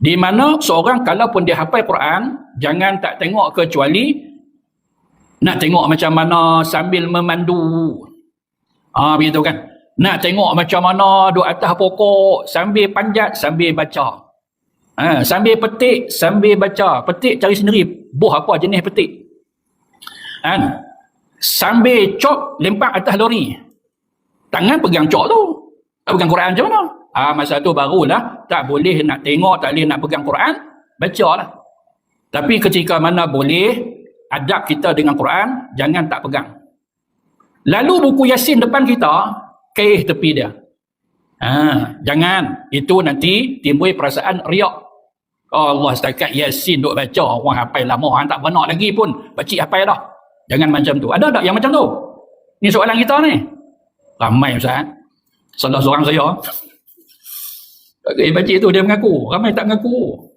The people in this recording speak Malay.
Di mana seorang kalaupun dia hafal Quran, jangan tak tengok kecuali nak tengok macam mana sambil memandu. Ah begitu kan. Nak tengok macam mana duduk atas pokok sambil panjat sambil baca. Ha, sambil petik sambil baca. Petik cari sendiri buah apa jenis petik. Kan? Sambil cok lempak atas lori. Tangan pegang cok tu. Tak pegang Quran macam mana? Ah masa tu barulah tak boleh nak tengok, tak boleh nak pegang Quran, bacalah. Tapi ketika mana boleh adab kita dengan Quran, jangan tak pegang. Lalu buku Yasin depan kita, kaih tepi dia. Ha, jangan. Itu nanti timbul perasaan riak. Oh Allah setakat Yasin duk baca, orang hafal lama, orang tak benar lagi pun, bacik hafal dah. Jangan macam tu. Ada tak yang macam tu? Ni soalan kita ni. Ramai Ustaz. Salah seorang saya. Okay, bacik tu dia mengaku. Ramai tak mengaku.